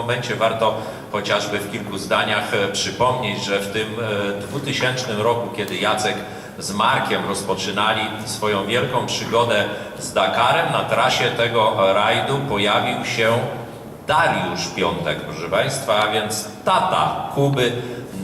momencie warto chociażby w kilku zdaniach e, przypomnieć, że w tym e, 2000 roku, kiedy Jacek z Markiem rozpoczynali swoją wielką przygodę z Dakarem, na trasie tego rajdu pojawił się Dariusz Piątek, proszę Państwa, a więc tata Kuby.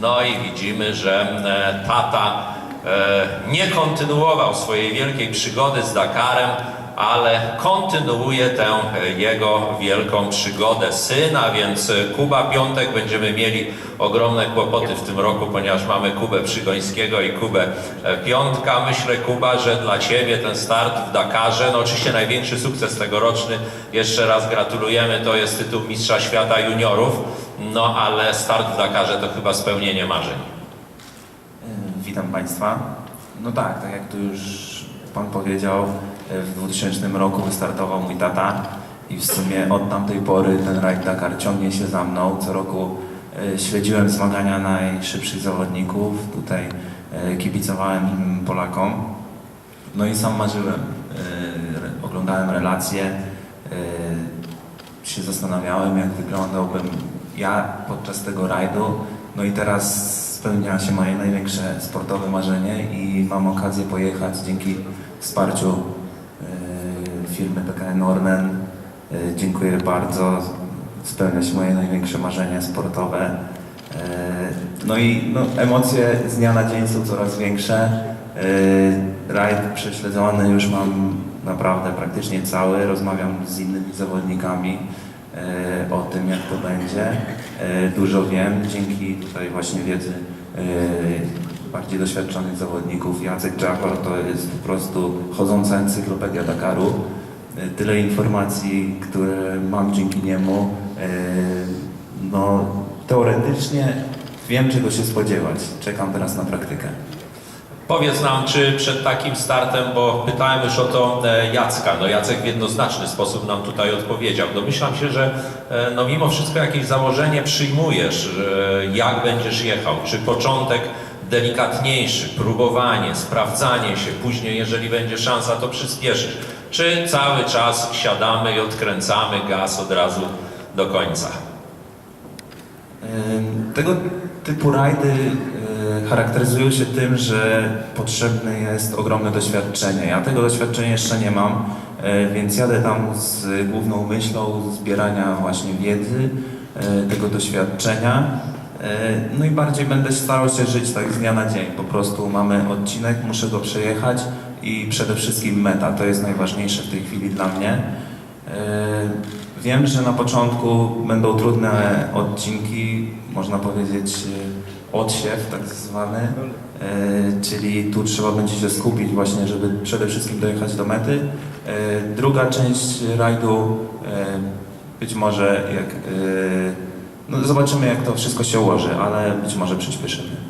No i widzimy, że e, tata e, nie kontynuował swojej wielkiej przygody z Dakarem, ale kontynuuje tę e, jego wielką przygodę syna, więc e, Kuba Piątek będziemy mieli ogromne kłopoty w tym roku, ponieważ mamy Kubę Przygońskiego i Kubę e, Piątka. Myślę, Kuba, że dla Ciebie ten start w Dakarze, no oczywiście największy sukces tegoroczny, jeszcze raz gratulujemy, to jest tytuł Mistrza Świata Juniorów, no ale start w Dakarze to chyba spełnienie marzeń. Witam Państwa. No tak, tak jak tu już Pan powiedział, e, w 2000 roku wystartował mój tata i w sumie od tamtej pory ten rajd Dakar ciągnie się za mną. Co roku e, śledziłem zmagania najszybszych zawodników, tutaj e, kibicowałem im Polakom. No i sam marzyłem, oglądałem relacje, się zastanawiałem, jak wyglądałbym ja podczas tego rajdu. No i teraz spełnia się moje największe sportowe marzenie i mam okazję pojechać dzięki wsparciu e, firmy PKN Orlen. E, dziękuję bardzo. Spełnia się moje największe marzenie sportowe. E, no i no, emocje z dnia na dzień są coraz większe. Rajd prześledzony już mam naprawdę praktycznie cały. Rozmawiam z innymi zawodnikami o tym, jak to będzie. Dużo wiem dzięki tutaj właśnie wiedzy bardziej doświadczonych zawodników. Jacek Czachor to jest po prostu chodząca encyklopedia Dakaru. E, Tyle informacji, które mam dzięki niemu. E, No, teoretycznie wiem, czego się spodziewać. Czekam teraz na praktykę. Powiedz nam, czy przed takim startem, bo pytałem już o to e, Jacka, no Jacek w jednoznaczny sposób nam tutaj odpowiedział. Domyślam się, że no mimo wszystko jakieś założenie przyjmujesz, jak będziesz jechał, czy początek delikatniejszy, próbowanie, sprawdzanie się, później jeżeli będzie szansa, to przyspieszysz, czy cały czas siadamy i odkręcamy gaz od razu do końca. Tego typu rajdy y, charakteryzują się tym, że potrzebne jest ogromne doświadczenie. Ja tego doświadczenia jeszcze nie mam, y, więc jadę tam z główną myślą zbierania właśnie wiedzy, y, tego doświadczenia. Y, No i bardziej będę starał się żyć tak z dnia na dzień. Po prostu mamy odcinek, muszę go przejechać i przede wszystkim meta. To jest najważniejsze w tej chwili dla mnie. Y, Wiem, że na początku będą trudne odcinki, można powiedzieć y, odsiew tak zwany, czyli tu trzeba będzie się skupić właśnie, żeby przede wszystkim dojechać do mety. Druga część rajdu być może jak, zobaczymy jak to wszystko się ułoży, ale być może przyspieszymy.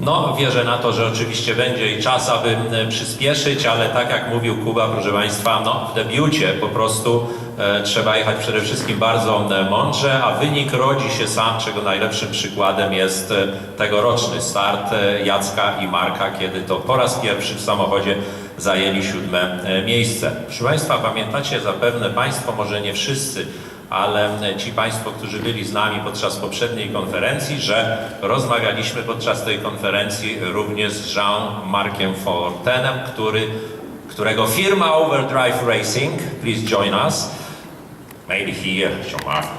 No, wierzę na to, że oczywiście będzie i czas, aby e, przyspieszyć, ale tak jak mówił Kuba, proszę Państwa, no, w debiucie po prostu e, trzeba jechać przede wszystkim bardzo e, mądrze, a wynik rodzi się sam, czego najlepszym przykładem jest e, tegoroczny start Jacka i Marka, kiedy to po raz pierwszy w samochodzie zajęli siódme miejsce. Proszę Państwa, pamiętacie zapewne Państwo, może nie wszyscy, ale ci Państwo, którzy byli z nami podczas poprzedniej konferencji, że rozmawialiśmy podczas tej konferencji również z Jean-Markiem Fortenem, który, którego firma Overdrive Racing, please join us, maybe here, Jean-Marc.